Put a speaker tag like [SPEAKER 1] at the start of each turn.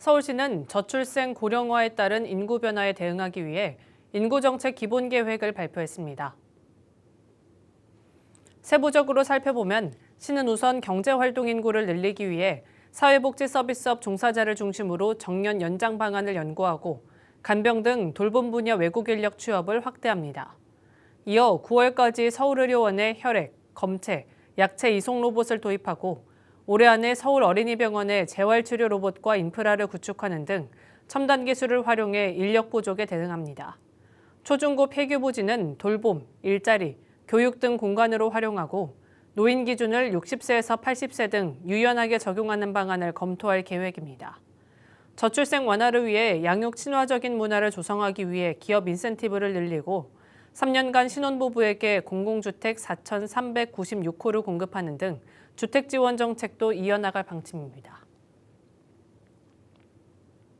[SPEAKER 1] 서울시는 저출생 고령화에 따른 인구 변화에 대응하기 위해 인구정책 기본계획을 발표했습니다. 세부적으로 살펴보면 시는 우선 경제활동 인구를 늘리기 위해 사회복지 서비스업 종사자를 중심으로 정년 연장 방안을 연구하고 간병 등 돌봄 분야 외국 인력 취업을 확대합니다. 이어 9월까지 서울의료원에 혈액, 검체, 약체 이송 로봇을 도입하고 올해 안에 서울 어린이병원에 재활치료 로봇과 인프라를 구축하는 등 첨단 기술을 활용해 인력 부족에 대응합니다. 초중고 폐교부지는 돌봄, 일자리, 교육 등 공간으로 활용하고 노인 기준을 60세에서 80세 등 유연하게 적용하는 방안을 검토할 계획입니다. 저출생 완화를 위해 양육 친화적인 문화를 조성하기 위해 기업 인센티브를 늘리고 3년간 신혼부부에게 공공주택 4,396호를 공급하는 등 주택 지원 정책도 이어나갈 방침입니다.